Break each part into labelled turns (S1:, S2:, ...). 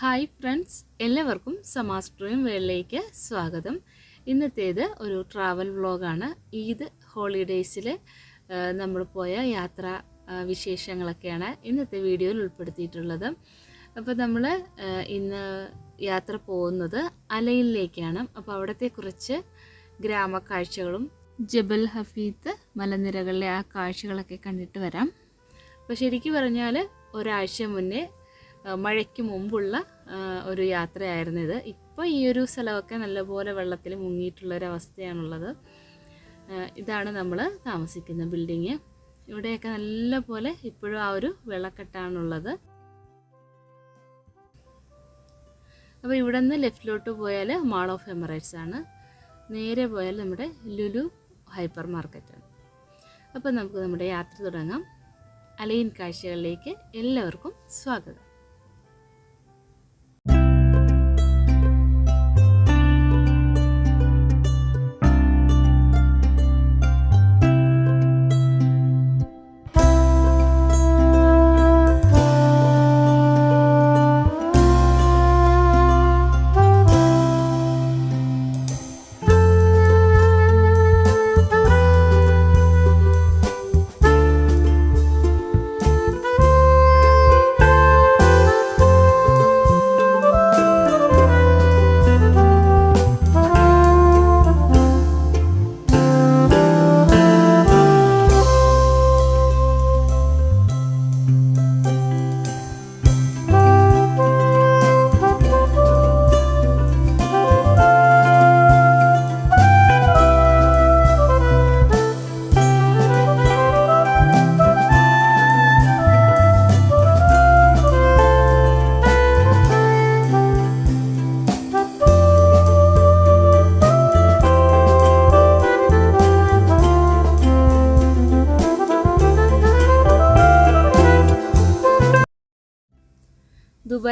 S1: Hi friends എല്ലാവർക്കും സമാസ് വേളിലേക്ക് സ്വാഗതം. ഇന്നത്തേത് ഒരു ട്രാവൽ വ്ളോഗാണ് ഈദ് ഹോളിഡേയ്സിൽ നമ്മൾ പോയ യാത്ര വിശേഷങ്ങളൊക്കെയാണ് ഇന്നത്തെ വീഡിയോയിൽ ഉൾപ്പെടുത്തിയിട്ടുള്ളത്. അപ്പോൾ നമ്മൾ ഇന്ന് യാത്ര പോകുന്നത് അലയിലേക്കാണ്. അപ്പോൾ അവിടുത്തെ കുറച്ച് ഗ്രാമക്കാഴ്ചകളും ജബൽ ഹഫീത്ത് മലനിരകളിലെ ആ കാഴ്ചകളൊക്കെ കണ്ടിട്ട് വരാം. അപ്പോൾ ശരിക്കും പറഞ്ഞാൽ ഒരാഴ്ച മുന്നേ മഴയ്ക്ക് മുമ്പുള്ള ഒരു യാത്രയായിരുന്നു ഇത്. ഇപ്പോൾ ഈ ഒരു സ്ഥലമൊക്കെ നല്ലപോലെ വെള്ളത്തിൽ മുങ്ങിയിട്ടുള്ളൊരവസ്ഥയാണുള്ളത്. ഇതാണ് നമ്മൾ താമസിക്കുന്ന ബിൽഡിങ്. ഇവിടെയൊക്കെ നല്ല പോലെ ഇപ്പോഴും ആ ഒരു വെള്ളക്കെട്ടാണുള്ളത്. അപ്പോൾ ഇവിടെ നിന്ന് ലെഫ്റ്റിലോട്ട് പോയാൽ മാൾ ഓഫ് എമറേറ്റ്സ് ആണ്. നേരെ പോയാൽ നമ്മുടെ ലുലു ഹൈപ്പർ മാർക്കറ്റാണ് അപ്പോൾ നമുക്ക് നമ്മുടെ യാത്ര തുടങ്ങാം. അലയിൻ കാഴ്ചകളിലേക്ക് എല്ലാവർക്കും സ്വാഗതം.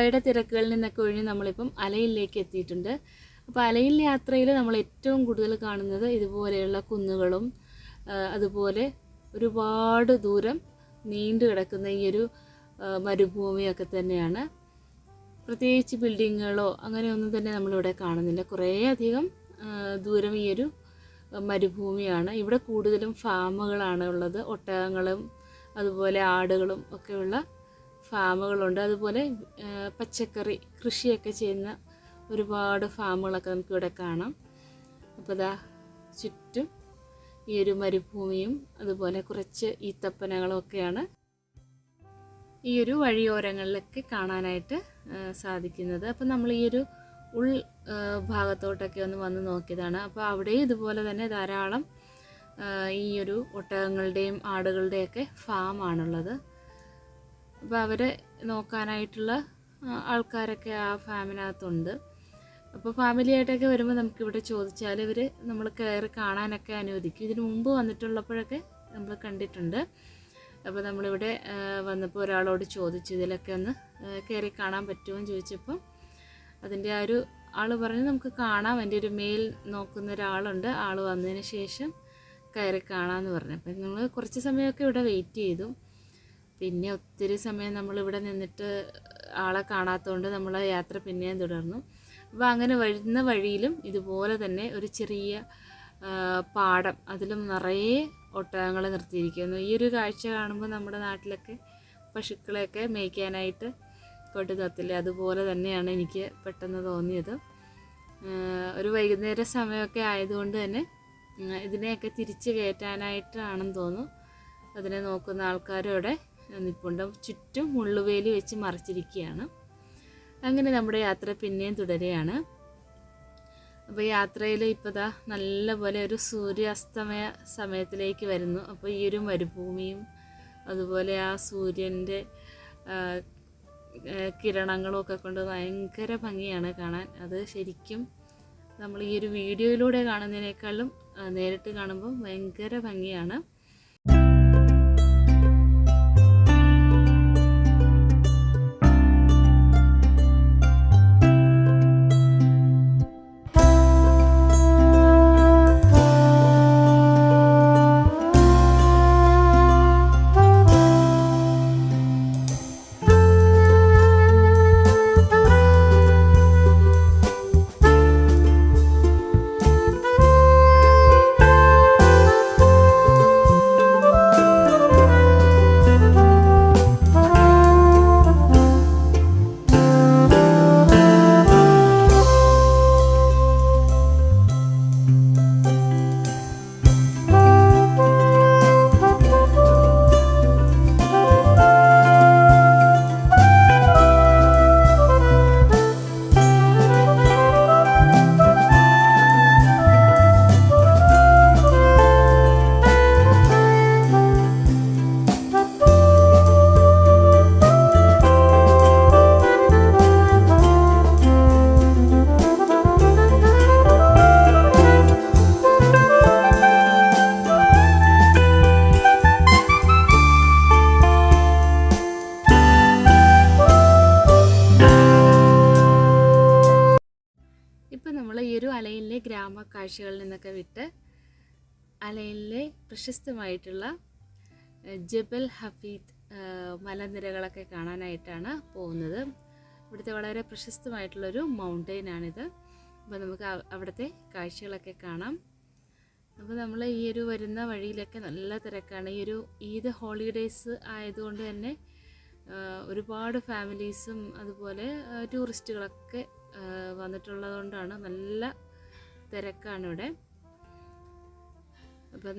S1: ദുബായിയുടെ തിരക്കുകളിൽ നിന്നൊക്കെ ഒഴിഞ്ഞ് നമ്മളിപ്പം അലയിലേക്ക് എത്തിയിട്ടുണ്ട്. അപ്പോൾ അലയിൽ യാത്രയിൽ നമ്മൾ ഏറ്റവും കൂടുതൽ കാണുന്നത് ഇതുപോലെയുള്ള കുന്നുകളും അതുപോലെ ഒരുപാട് ദൂരം നീണ്ടു കിടക്കുന്ന ഈ ഒരു മരുഭൂമിയൊക്കെ തന്നെയാണ്. പ്രത്യേകിച്ച് ബിൽഡിങ്ങുകളോ അങ്ങനെയൊന്നും തന്നെ നമ്മളിവിടെ കാണുന്നില്ല. കുറേയധികം ദൂരം ഈ ഒരു മരുഭൂമിയാണ്. ഇവിടെ കൂടുതലും ഫാമുകളാണ് ഉള്ളത്. ഒട്ടകങ്ങളും അതുപോലെ ആടുകളും ഒക്കെയുള്ള ഫാമുകളുണ്ട്. അതുപോലെ പച്ചക്കറി കൃഷിയൊക്കെ ചെയ്യുന്ന ഒരുപാട് ഫാമുകളൊക്കെ നമുക്ക് ഇവിടെ കാണാം. അപ്പോൾ ഇതാ ചുറ്റും ഈ ഒരു മരുഭൂമിയും അതുപോലെ കുറച്ച് ഈത്തപ്പനകളും ഒക്കെയാണ് ഈ ഒരു വഴിയോരങ്ങളിലൊക്കെ കാണാനായിട്ട് സാധിക്കുന്നത്. അപ്പോൾ നമ്മൾ ഈ ഒരു ഉൾ ഭാഗത്തോട്ടൊക്കെ ഒന്ന് വന്ന് നോക്കിയതാണ്. അപ്പോൾ അവിടെയും ഇതുപോലെ തന്നെ ധാരാളം ഈ ഒരു ഒട്ടകങ്ങളുടെയും ആടുകളുടെയൊക്കെ ഫാമാണുള്ളത്. അപ്പോൾ അവരെ നോക്കാനായിട്ടുള്ള ആൾക്കാരൊക്കെ ആ ഫാമിനകത്തുണ്ട്. അപ്പോൾ ഫാമിലിയായിട്ടൊക്കെ വരുമ്പോൾ നമുക്കിവിടെ ചോദിച്ചാൽ ഇവർ നമ്മൾ കയറി കാണാനൊക്കെ അനുവദിക്കും. ഇതിന് മുമ്പ് വന്നിട്ടുള്ളപ്പോഴൊക്കെ നമ്മൾ കണ്ടിട്ടുണ്ട്. അപ്പോൾ നമ്മളിവിടെ വന്നപ്പോൾ ഒരാളോട് ചോദിച്ചു ഇതിലൊക്കെ ഒന്ന് കയറി കാണാൻ പറ്റുമോ? എന്ന് ചോദിച്ചപ്പോൾ അതിന്റെ ആ ഒരു ആൾ പറഞ്ഞ് നമുക്ക് കാണാം. എന്റെ ഒരു മെയിൽ നോക്കുന്ന ഒരാളുണ്ട്. ആൾ വന്നതിന് ശേഷം കയറി കാണാമെന്ന് പറഞ്ഞു. അപ്പം നമ്മൾ കുറച്ച് സമയമൊക്കെ ഇവിടെ വെയിറ്റ് ചെയ്തു. പിന്നെ ഒത്തിരി സമയം നമ്മളിവിടെ നിന്നിട്ട് ആളെ കാണാത്തതുകൊണ്ട് നമ്മൾ യാത്ര പിന്നെയും തുടർന്നു. അപ്പോൾ അങ്ങനെ വരുന്ന വഴിയിലും ഇതുപോലെ തന്നെ ഒരു ചെറിയ പാടം അതിലും നിറയെ ഒട്ടകങ്ങൾ നിർത്തിയിരിക്കുന്നു. ഈ ഒരു കാഴ്ച കാണുമ്പോൾ നമ്മുടെ നാട്ടിലൊക്കെ പശുക്കളെയൊക്കെ മേയ്ക്കാനായിട്ട് കൊണ്ടു നിർത്തില്ലേ അതുപോലെ തന്നെയാണ് എനിക്ക് പെട്ടെന്ന് തോന്നിയത്. ഒരു വൈകുന്നേര സമയമൊക്കെ ആയതുകൊണ്ട് തന്നെ ഇതിനെയൊക്കെ തിരിച്ച് കയറ്റാനായിട്ടാണെന്ന് തോന്നുന്നു. അതിനെ നോക്കുന്ന ആൾക്കാരും ഇവിടെ നിൽപ്പുണ്ട് ചുറ്റും മുള്ളുവേലി വെച്ച് മറച്ചിരിക്കുകയാണ്. അങ്ങനെ നമ്മുടെ യാത്ര പിന്നെയും തുടരുകയാണ്. അപ്പോൾ യാത്രയിൽ ഇപ്പോൾ ദാ നല്ലപോലെ ഒരു സൂര്യാസ്തമയ സമയത്തിലേക്ക് വരുന്നു. അപ്പോൾ ഈ ഒരു മരുഭൂമിയും അതുപോലെ ആ സൂര്യന്റെ കിരണങ്ങളും ഒക്കെ കൊണ്ട് ഭയങ്കര ഭംഗിയാണ് കാണാൻ. അത് ശരിക്കും നമ്മൾ ഈ ഒരു വീഡിയോയിലൂടെ കാണുന്നതിനേക്കാളും നേരിട്ട് കാണുമ്പോൾ ഭയങ്കര ഭംഗിയാണ്. നിന്നൊക്കെ വിട്ട് അലയിലെ പ്രശസ്തമായിട്ടുള്ള ജബൽ ഹഫീദ് മലനിരകളൊക്കെ കാണാനായിട്ടാണ് പോകുന്നത്. ഇവിടുത്തെ വളരെ പ്രശസ്തമായിട്ടുള്ളൊരു മൗണ്ടെയിനാണിത് അപ്പോൾ നമുക്ക് അവ- അവിടുത്തെ കാഴ്ചകളൊക്കെ കാണാം. അപ്പോൾ നമ്മൾ ഈ ഒരു വരുന്ന വഴിയിലൊക്കെ നല്ല തിരക്കാണ്. ഈ ഒരു ഈദ് ഹോളിഡേയ്സ് ആയതുകൊണ്ട് തന്നെ ഒരുപാട് ഫാമിലീസും അതുപോലെ ടൂറിസ്റ്റുകളൊക്കെ വന്നിട്ടുള്ളതുകൊണ്ടാണ് നല്ല തിരക്കാണ് ഇവിടെ അപ്പം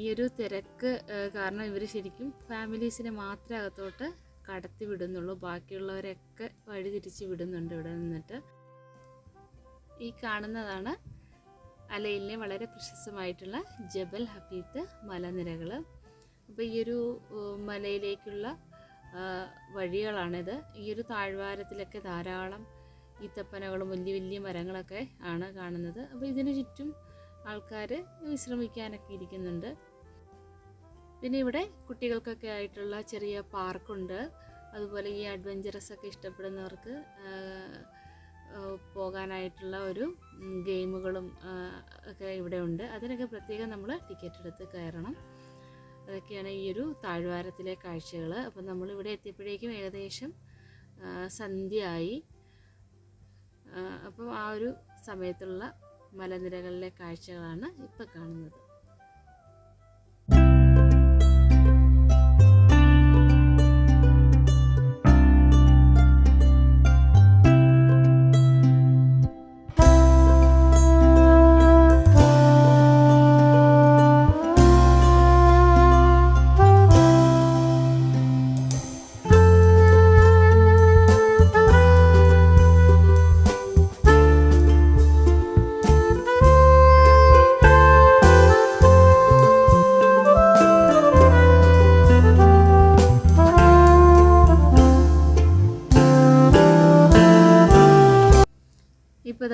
S1: ഈ ഒരു തിരക്ക് കാരണം ഇവർ ശരിക്കും ഫാമിലീസിനെ മാത്രമേ അകത്തോട്ട് കടത്തി വിടുന്നുള്ളൂ. ബാക്കിയുള്ളവരൊക്കെ വഴി തിരിച്ച് വിടുന്നുണ്ട് ഇവിടെ നിന്നിട്ട്. ഈ കാണുന്നതാണ് അലയിലെ വളരെ പ്രശസ്തമായിട്ടുള്ള ജബൽ ഹഫീത്ത് മലനിരകൾ. അപ്പോൾ ഈ ഒരു മലയിലേക്കുള്ള വഴികളാണിത്. ഈ ഒരു താഴ്വാരത്തിലൊക്കെ ധാരാളം ഈത്തപ്പനകളും വലിയ വലിയ മരങ്ങളൊക്കെ ആണ് കാണുന്നത്. അപ്പോൾ ഇതിന് ചുറ്റും ആൾക്കാർ വിശ്രമിക്കാനൊക്കെ ഇരിക്കുന്നുണ്ട്. പിന്നെ ഇവിടെ കുട്ടികൾക്കൊക്കെ ആയിട്ടുള്ള ചെറിയ പാർക്കുണ്ട്. അതുപോലെ ഈ അഡ്വഞ്ചറസ് ഒക്കെ ഇഷ്ടപ്പെടുന്നവർക്ക് പോകാനായിട്ടുള്ള ഒരു ഗെയിമുകളും ഒക്കെ ഇവിടെ ഉണ്ട്. അതിനൊക്കെ പ്രത്യേകം നമ്മൾ ടിക്കറ്റ് എടുത്ത് കയറണം. അതൊക്കെയാണ് ഈ ഒരു താഴ്വാരത്തിലെ കാഴ്ചകൾ അപ്പം നമ്മൾ ഇവിടെ എത്തിയപ്പോഴേക്കും ഏകദേശം സന്ധ്യയായി. അപ്പോൾ അപ്പം ആ ഒരു സമയത്തുള്ള മലനിരകളിലെ കാഴ്ചകളാണ് ഇപ്പോൾ കാണുന്നത്.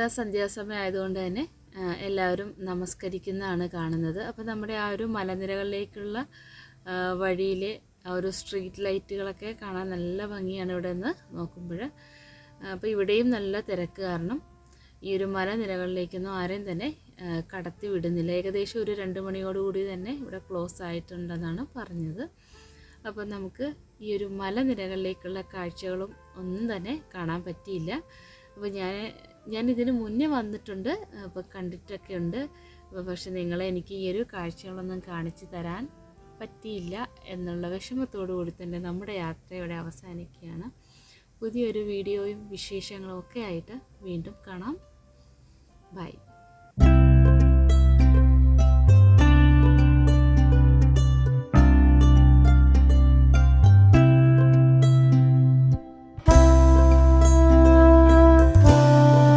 S1: ഇതാ സന്ധ്യാസമയം ആയതുകൊണ്ട് തന്നെ എല്ലാവരും നമസ്കരിക്കുന്നതാണ് കാണുന്നത്. അപ്പോൾ നമ്മുടെ ആ ഒരു മലനിരകളിലേക്കുള്ള വഴിയിലെ ആ ഒരു സ്ട്രീറ്റ് ലൈറ്റുകളൊക്കെ കാണാൻ നല്ല ഭംഗിയാണ് ഇവിടെ നിന്ന് നോക്കുമ്പോൾ അപ്പോൾ ഇവിടെയും നല്ല തിരക്ക് കാരണം ഈ ഒരു മലനിരകളിലേക്കൊന്നും ആരെയും തന്നെ കടത്തി വിടുന്നില്ല. ഏകദേശം ഒരു രണ്ട് മണിയോടുകൂടി തന്നെ ഇവിടെ ക്ലോസ് ആയിട്ടുണ്ടെന്നാണ് പറഞ്ഞത്. അപ്പോൾ നമുക്ക് ഈ ഒരു മലനിരകളിലേക്കുള്ള കാഴ്ചകളും ഒന്നും തന്നെ കാണാൻ പറ്റിയില്ല. അപ്പോൾ ഞാൻ ഞാൻ ഇതിന് മുന്നേ വന്നിട്ടുണ്ട് അപ്പോൾ കണ്ടിട്ടൊക്കെ ഉണ്ട് അപ്പോൾ പക്ഷെ നിങ്ങളെ എനിക്ക് ഈ ഒരു കാഴ്ചകളൊന്നും കാണിച്ചു തരാൻ പറ്റിയില്ല എന്നുള്ള വിഷമത്തോടു കൂടി തന്നെ നമ്മുടെ യാത്രയോടെ അവസാനിക്കുകയാണ്. പുതിയൊരു വീഡിയോയും വിശേഷങ്ങളും ഒക്കെ ആയിട്ട് വീണ്ടും കാണാം. ബൈ.